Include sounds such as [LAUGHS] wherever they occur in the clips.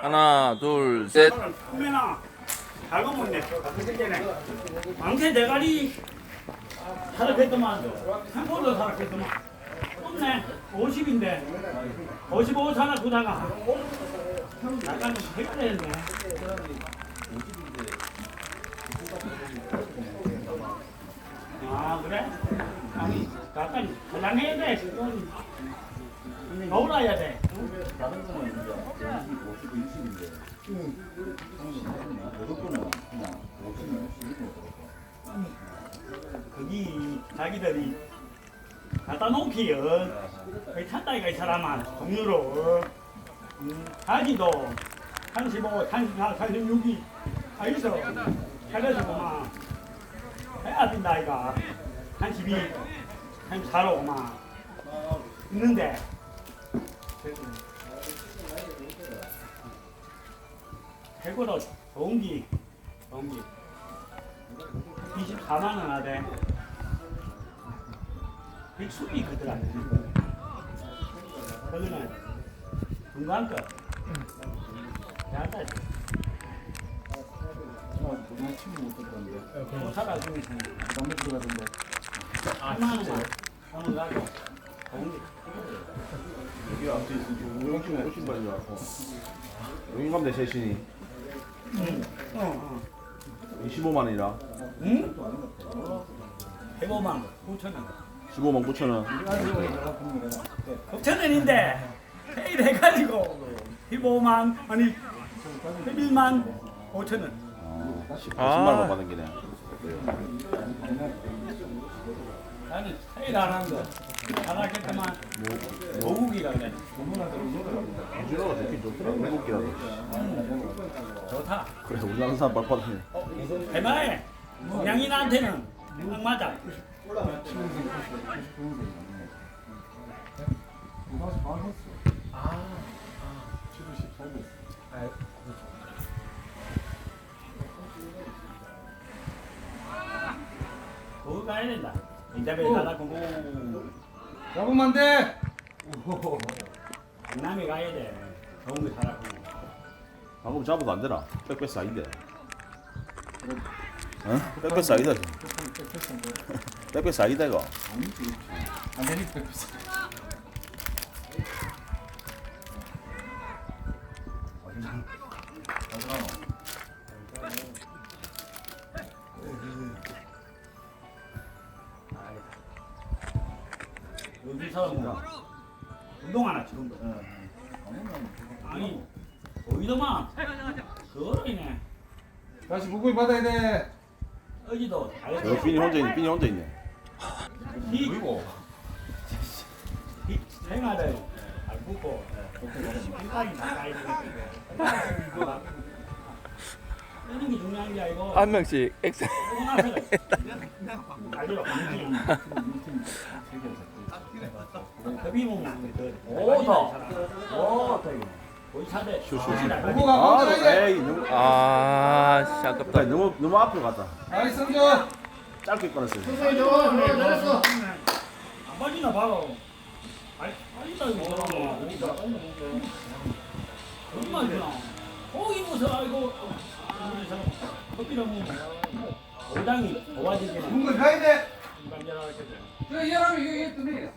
하나, 둘, 셋. 그러면아 잘 먹네. 그때네. 망태 대가리 사락했더만 한 번도 사락했더만. 없네. 50인데 55 사나 구다가 약간 좀 헷갈렸네. 아 그래? 아니 약간 가장해야 돼. 좀 넣어놔야 돼. 다른 거는 이제 50, 60인데 무조건은 그냥 50은 60은 거기 자기들이 갖다 놓기요. 거기 찬다니까 이 사람아 종류로. 음, 자기도 35, 34, 36이 다 있어. 살려주고만 해야 된다 아이가. 32, 34로 막 있는데. 최고로 좋은 기, 좋은 기. 24만 원 하대. 백수비 그들한테. 그거는 중간 거. 야다. 그냥 치면 못 듣던데 못 살아주면 담배 들어가던데 한만 원만. 오늘 가고. 좋은 기. 여기 앞에 오신 분인 줄 알고 셋이니 응. 어, 어. 25만 원이라 응? 105만 9천 원. 15만 9천 원 9천 원인데 회의를 해가지고 15만 아니 11만 5천 원. 아, 10만 원 받은 기네 아니 회의를 안한 거. 안 하겠다만 모국이가 그래. 우주로가 좋긴 좋더라 한국기라도 좋다. 그래 우리나라 사람 발바닥에 대마에 양인한테는 딱 맞아. 거기 가야 된다. 가다 공부 잡으면 안돼 강남에 가야 돼. 좋은 거 잘하고. 방금 잡아도 안 되나? 백패스 아닌데 어? 백패스 아니다 지금 [LAUGHS] 백패스 아니다 이거 안 되니까 백패스 여기서 뭐 운동하나 지금도. 아니 어디더만. 그거이네. 다시 무구이 받아야 돼. 어디도 저 빈이 혼자 있네 빈이 혼자 있네. 이이 생활을 나가야 되는데 이런 게 중요한 게 아니고. 한 명씩 엑셀. 가지 [LAUGHS] 급이면 오더 오더 거의 차대 무구가 아돼 에이 너무 아, 씨, 아깝다. 너무 너무 앞으로 갔다. 나이스 성조 짧게 끊었어요. 선생님 좋아 잘했어. 안 빠지나 봐라. 아니 빠진다 이거 얼마나 되나. 거기 무슨 아이고 커피랑 뭐 오당이 도와주기는 무구이 가야 돼. 간절하겠죠 저이 사람이 이거 했더니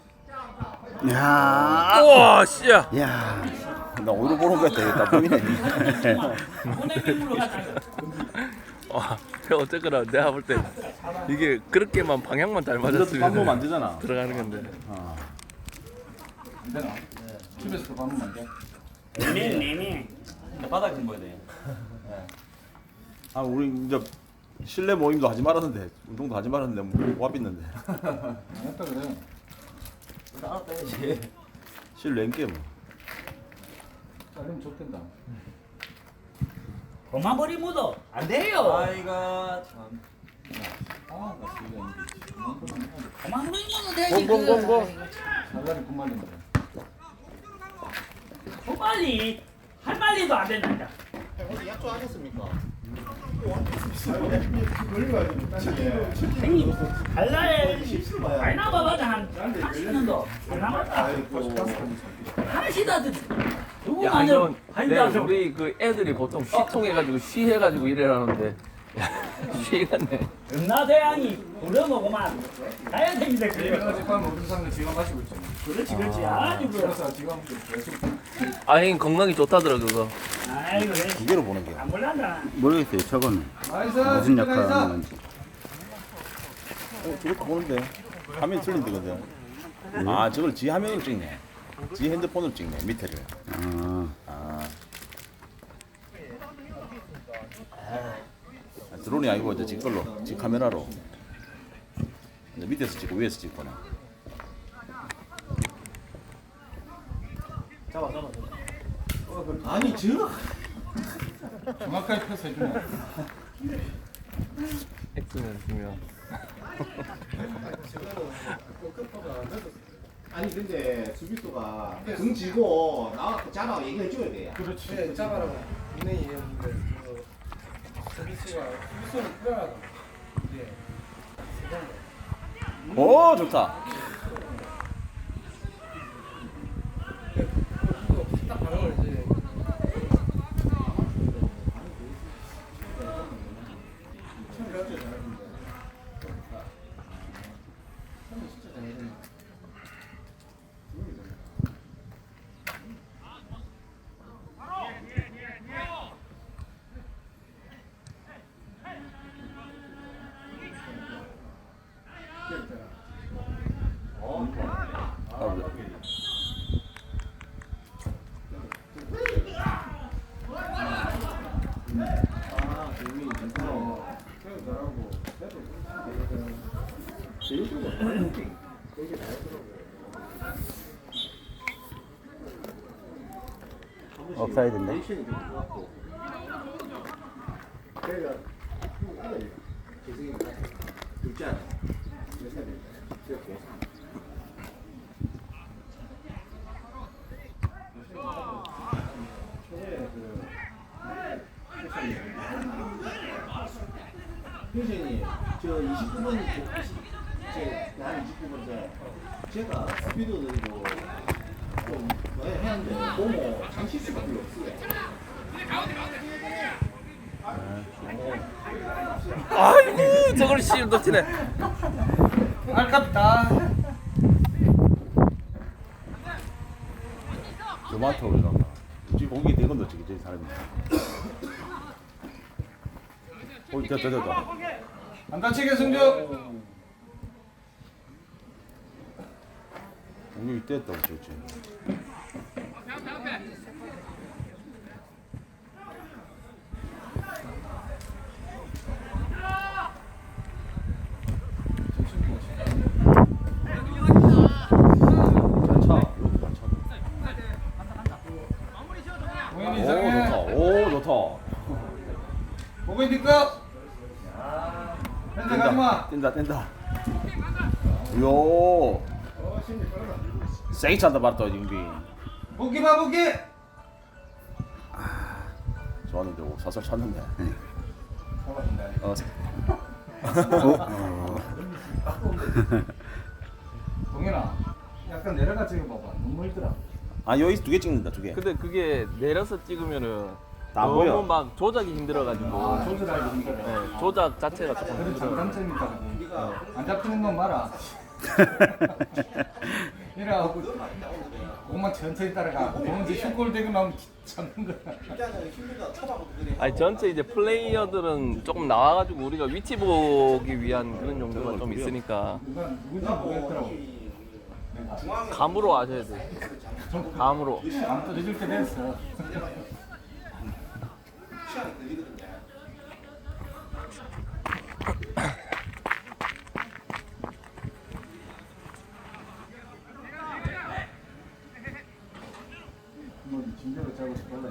야 우와, 씨야. 야, 나 오히려 보는 거야 되겠다 보이네. [LAUGHS] 와, 어쨌거나 내가 볼 때 이게 그렇게만 방향만 잘 완전 깜보면 안 맞았으면 되잖아. 들어가는 건데. 어. 바닥 좀 보여야 돼. 아 우리 이제 실내 모임도 하지 말았는데 운동도 하지 말았는데 뭐 와봤는데 했다 그래 따로 빼야지. 실내 뭐. 잘하면 좋겠다 그만 버리 묻어 안 돼요 아이가 참. 아 그만 버리 묻어 되지. 살날이 군말인데 그 빨리 할 말리도 안 된다 약속하셨습니까? 형님 갈라에 많이 남아봐자 한 80년도 안 남았다 하시다 누구 야 만들 이건 내 한다 우리 그 애들이 보통 시통해가지고 시해가지고 이래라는데 시해갔네. 은나대왕이 부려먹으면 가야 됩니다 그래 어젯밤 우리 상대 지금 마시고 있잖아. 그렇지 그렇지 아주 그 그래서 지금 계속 아 형님 건강이 좋다더라 그거. 아이고 왜 기계로 보는 게. 안 몰란다 모르겠어요. 저거는 나이스 무슨 역할을. 하는 건지. 어, 저렇게 보는데 화면이 틀린데거든. 아 저걸 지 화면으로 찍네. 지 핸드폰으로 찍네 밑에를. 아, 아. 아, 드론이 아니고 이제 지 걸로, 지 카메라로. 이제 밑에서 찍고 위에서 찍거나. 아니 저 정확하게 패스해주네. X면 주면. 아니 근데 수비수가 등 지고 나와서 잡아 얘기해 줘야 돼. 그렇지. 네, 짜바라고 분명히 얘기했는데 오 좋다. 그거 딱 반응을 이제 아, 그래. 업사이드인데. 선생님, 저 29번 제한 29번째 제가 스피드 느리고 좀 해야 하는데 너무 장실수가 별로 없어요. 아이고 저걸 씨 놓치네. 아깝다. 토마토 올라가. 우리 고기 대건 넣지 저 사람이. 오 됐다 됐다 됐다. 안 다치게 승주. 그랬지. 이렇게 잘 차. 공연이 오 좋다. 오 좋다. 보고 있니까? 요. 세게 찬다 봤다 임비. 복귀만 복귀. 좋았는데 오, 사살 찼는데. 어. 동현아, 약간 내려가 찍어봐봐. 너무 힘들어. 아 여기 두 개 찍는다 두 개. 근데 그게 내려서 찍으면은 다 너무 보여. 막 조작이 힘들어가지고 아, 조절하기 힘들어. 네, 조작 자체가 조금 그런 힘들어. 장단점이 있다. 안 잡히는 건 말아. [LAUGHS] 이라 공만 천천히 따라가. 공은 이제 슛골 되고 나면 잡는 거야. 아니 전체 이제 플레이어들은 조금 나와가지고 우리가 위치 보기 위한 그런 용도가 좀 있으니까 누가 누군지 모르겠더라고. 감으로 아셔야 돼. 감으로. 안 떨어질 때 됐어. 하고 싶어서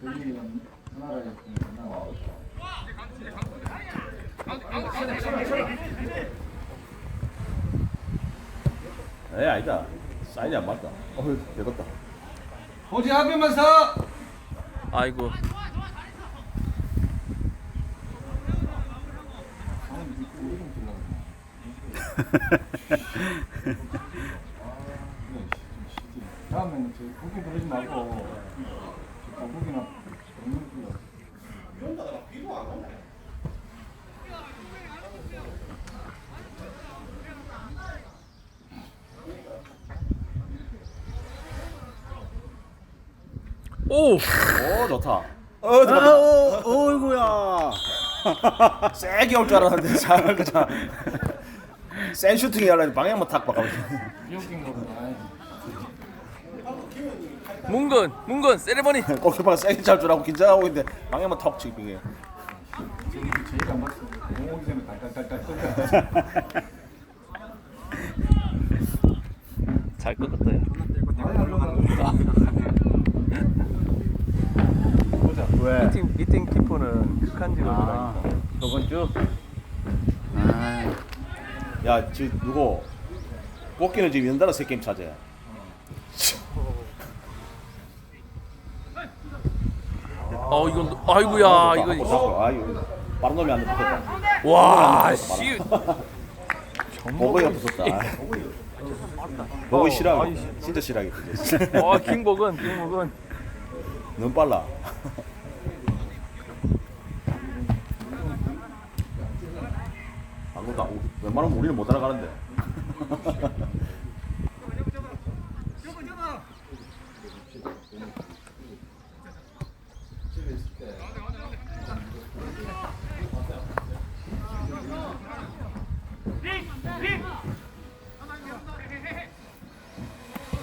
별일이 에 아니다. 사이즈 안 맞다. 어휴 대답다. 호지 한 명만 서! 아이고. [LAUGHS] 다음에는 저 고기 부르지 말고 저 고기나 먹는 거. 오! 오 좋다. 어 아, 들어갔다. 어, 어이구야. [LAUGHS] 세게 올 줄 알았는데 잘 그냥 센 슈팅이 하려니 방향만 탁 바꿔. 비웃긴 거구나. 문근, 문근, 세레머니. [LAUGHS] 골키퍼가 세게 찰 줄 알고 긴장하고 있는데 방향만 턱 치고 이게. 제일 안 봤어. 공오기 전에 달달달달 끓여. 잘것. 야. 보자. 왜? 미팅 미팅 키퍼는 극한 직업이라. 아, 저번 주? 아, 야, 저 누구? 뽑기는 지금 연달아 세 게임 차지해. 어 이건 아이고야 이거 이거 아유 빠른 놈이 안 붙었다. 와 씨. 보고가 붙었다. 보고 싫어. 진짜 싫어하겠지. 와 킹복은 킹복은 너무 빨라. 아무도 안- 웬만하면 우리는 못 따라가는데.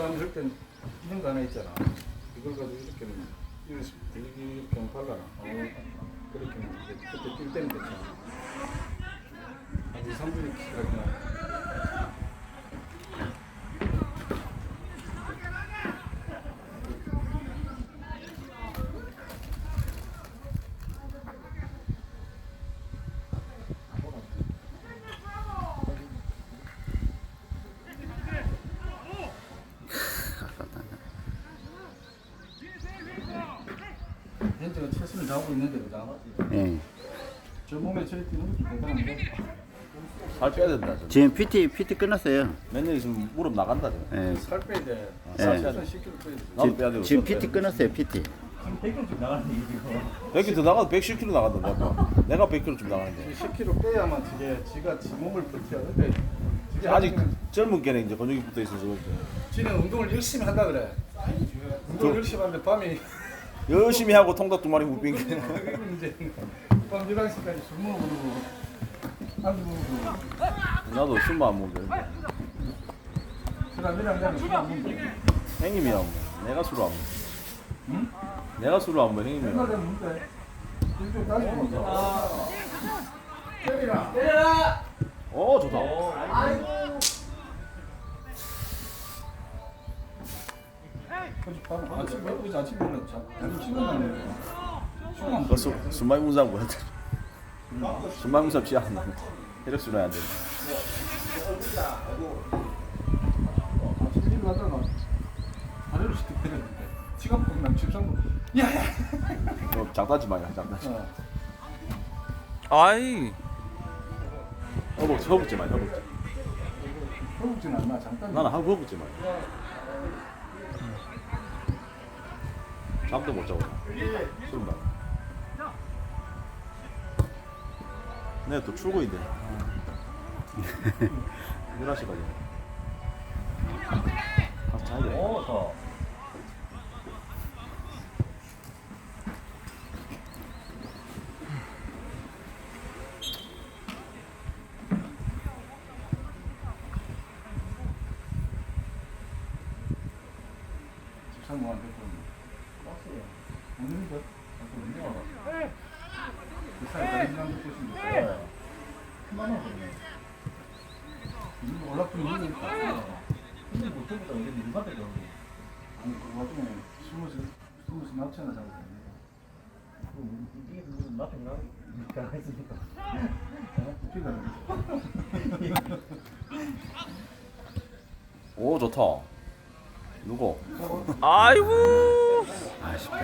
사람 이렇게 이런 거 하나 있잖아. 이걸 가지고 이렇게 이렇게 이렇게 발라놔. 어, 그렇게 그때 뛸 때는 괜찮아. 한 2, 3분이 기다리나. 현재가 최선을 다하고 있는데 그죠? 예. 저 몸에 뛰는 것도 대단한데. 살 빼야 된다. 저. 지금 PT, PT 끝났어요. 맨날 있으면 무릎 나간다. 저. 예. 살 빼야 돼. 예. 살 빼야 돼. 10kg 빼야 돼. 나도 빼야 돼. 지금 PT 끝났어요, PT. 100kg 더 나가도 110kg 나간다. 내가, 내가 100kg 좀 나가는데. 10kg 빼야만 저게 지가 지 몸을 저게 아직 아직은 젊은 게는 이제 근육이 붙어 있어서 그렇지. 지는 운동을 열심히 한다 그래. 운동을 열심히 하는데 밤에 열심히 하고 통닭 두 마리 무빙. 이제 밤 11시까지 술 먹고 안주 먹고 나도 술만 안. 사람이랑 술안 먹는데 형님이야 뭐. 내가 술을 안 먹어. 응? 내가 술을 안 먹어 형님이야. 옛날에 뭔데? 일주일 따지고 먹어. 때리라. 오 좋다. 밤 나는 그 술, 술 많이 먹는 사람 뭐야? 나. 혈액 순환 안 돼. 아침 일 가다가 다리를 시트 때렸는데 지갑 보고 난 집상도 야야. 너 마야 장난치. 어. 아이 허벅지 허벅지 마 허벅지. 허벅지는 안 나. 잠깐. 나는 한 허벅지 마. 잠도 못 자고. 술 마. 내가 또 출근인데. 11시까지. 가서 자야 돼. 오, 더. 집상 뭐안 됐고. 빡세요. 오늘은 그 운동하다. 그 사이 다른 사람들 보시면 그만하고 그냥. 이거 올라프는. 근데 못해보다 이게. 아니 그 와중에 납치하나. 이게 무슨. 웃기다. 오 좋다. 누구? 아이고 아쉽다.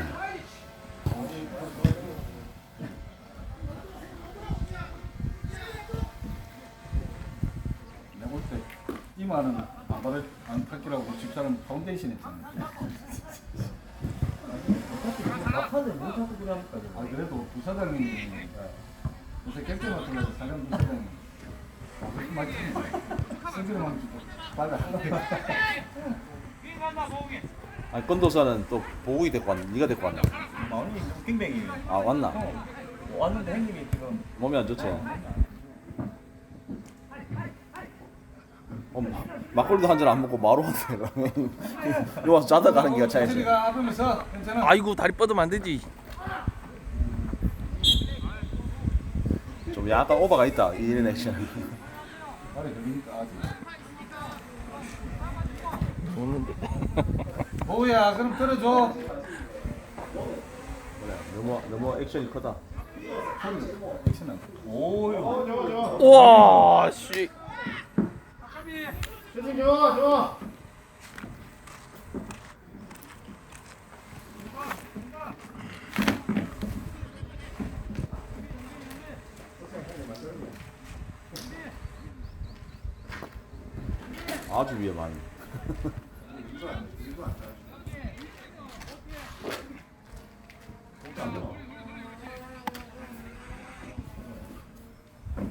말은 안 받을 안 받기라고 집사람 파운데이션 했잖아. 막판에 뭘 자꾸 그래 합니까? 아 그래도 부사장님이 요새 캡틴 같은 거 사장 부사장이 많이 승질만 주고 빨리 하라고. 아니 건도사는 또 보국이 데리고 왔나? 네가 데리고 왔나? 마음이 빙뱅이. 아 왔나? 형 왔는데 형님이 지금 몸이 안 좋지? 어, 마- 막걸리도 한 잔 안 먹고 마루 왔네 그러면 [LAUGHS] 여기 와서 자다 가는 게가 차이지 괜찮아. 아이고 다리 뻗으면 안 되지. 좀 약간 오버가 있다 이 액션 말이 걸리니까 아직. 오는데. [LAUGHS] 뭐야 그럼. 그래, 너무 너무 액션이 크다 액션 안. 오요. 우와 씨. 슈팅 좋아 좋아 아주 위험한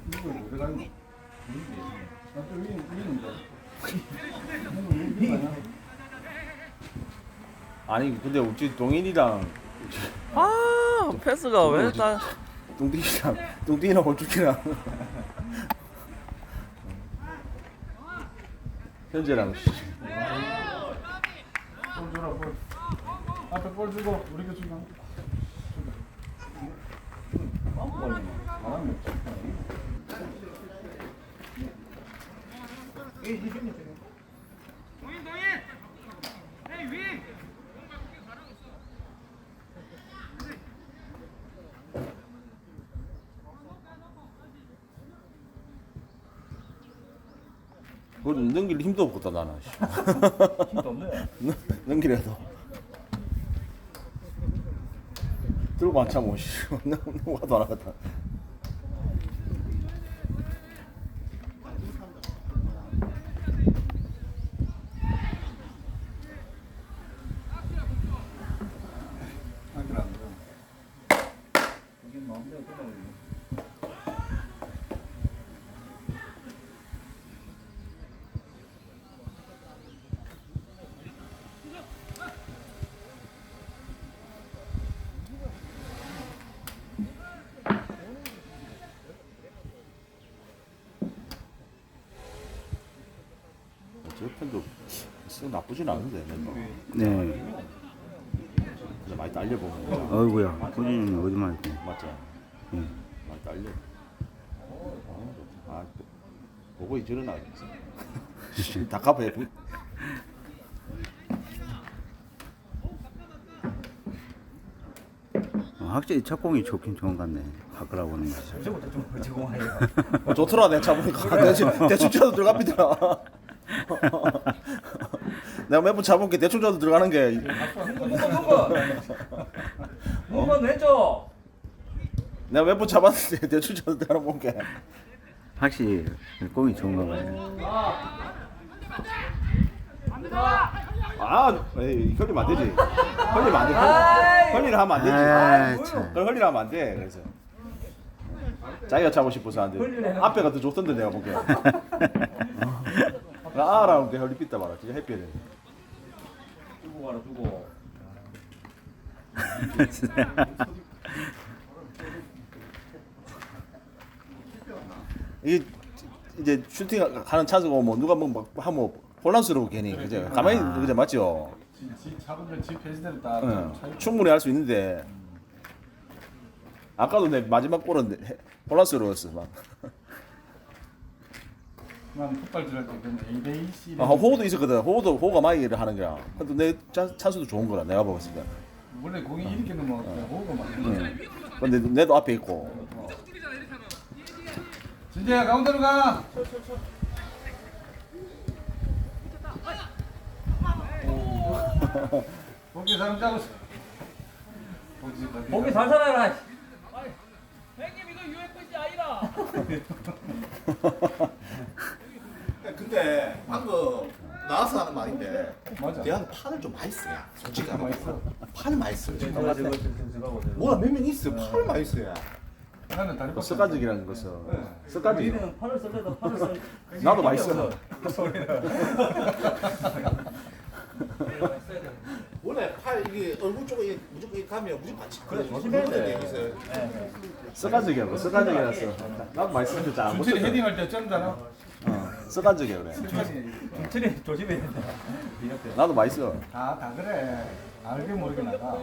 이거 왜 들어가니? 나또 위인 위인인데. 아니 근데 우리 동인이랑 아 패스가 왜 다. 뚱띵이랑 뚱띵이랑 홀쭉이랑 현재랑 씨. 볼 줘라 볼. 앞에 볼 주고 우리가 주나. 바람이 없지. 그걸 넘길 힘도 없겠다 나는 씨. 힘도 없네. [LAUGHS] 넘- 넘기려도 들고 안 씨. 누가도 [LAUGHS] 안 하겠다 안길 안 들어. 이게 마음대로 끝나버리네. 저 편도 쓰 나쁘진 않은데 멤버 네. 그래서 많이 딸려보면 어이구야. 꾸준히 어디 말고. 맞죠? 응. 많이 딸려 아 보고 이저는 알겠어 [LAUGHS] 다 카페 어, 확실히 첫 공이 좋긴 좋은 것 같네. 바꾸라고 하는 거. 저부터 좀. 어, 좋더라 내가 차보니까 대충 대충 쳐도 들어갑니다 [LAUGHS] 내가 몇번 차본 게 대충 쳐도 들어가는 게 한번 왼쪽. 내가 몇 번 잡았는데 [LAUGHS] 대충 쳐도 들어가는 본게 확실히 공이 좋은 것 같네. 아, 에이, 흘리면 안 되지. 흘리면 안 돼. 흘- 흘리를 하면 안 되지. 아, 참. 그걸 흘리를 하면 안 돼. 그래서 자기가 차고 싶어서 안 돼. 앞에가 더 좋던데 내가 보기에. 나 아라는 게 흘리 삐다 봐라. 진짜 햇빛에. 가라 두고. [LAUGHS] 이게 이제 슈팅 하는 찬스가 오면 누가 뭐 하면 혼란스러워 괜히 그죠? 가만히 그죠 맞죠? 지, 지 페이스대로 딱 응. 충분히 할 수 있는데 아까도 내 마지막 골은 해- 혼란스러웠어 막. 난 풋발 들을 때 그냥 A 대 C 아, 호우도 있었거든. 호우도 호우가 많이 일을 하는 거야. 근데 내 차, 찬스도 좋은 거라 내가 봤을 때. 원래 공이 이렇게 넘어 그냥 호흡가 맞는 거야. 응. 근데 내도 앞에 있고. 진재야 가운데로 가. 거기 사람. 거기 거기 고기 살살해라. 형님 이거 UFC 아니라. [LAUGHS] 그 근데 방금 나와서 하는 말인데 맞아. 대한 판을 좀 많이 써요. 솔직히 많이. 써. 판을 많이 써요. 저거 저거 저거 저거 뭐가 몇명 있어요. 판을 많이 써요. 나는 다리 그 습관적이라는 것은 습관적이 우리는 팔을 쓸래도 팔을 쓸 [LAUGHS] 나도 많이 써 [LAUGHS] [LAUGHS] 원래 팔 이게 얼굴 쪽에 무조건 이렇게 가면 무조건 같이 그래 조심해야 돼. 얘기세요. 습관적이야 습관적이라서 나도 많이 쓰는데 잘안 준철이 붙어 헤딩할 때 쩐다나? 어, 습관적이야 그래 김철이 조심해야 된다. 나도 써 다, 다 그래. 알게 모르게 나가.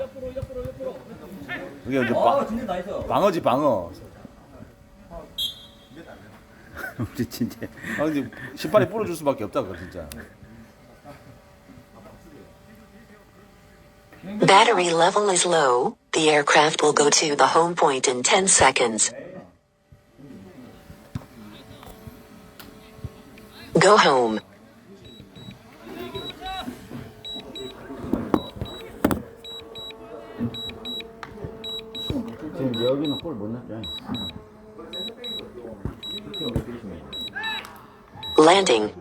그게 이제 아 방, 진짜 나이스 방어지 방어. [LAUGHS] 우리 진짜. 아 근데 신발에 뿌려줄 수밖에 없다 그거 진짜. Battery level is low. The aircraft will go to the home point in 10 seconds. Go home. 지금 여기는 골못 넣죠. Landing.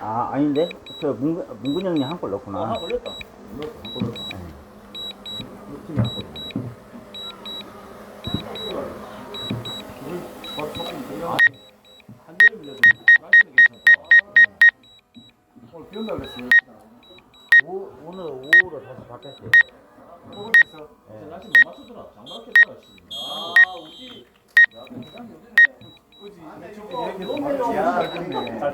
아 아닌데 저 문근 문근 형님 한 골 넣구나. 아 걸렸다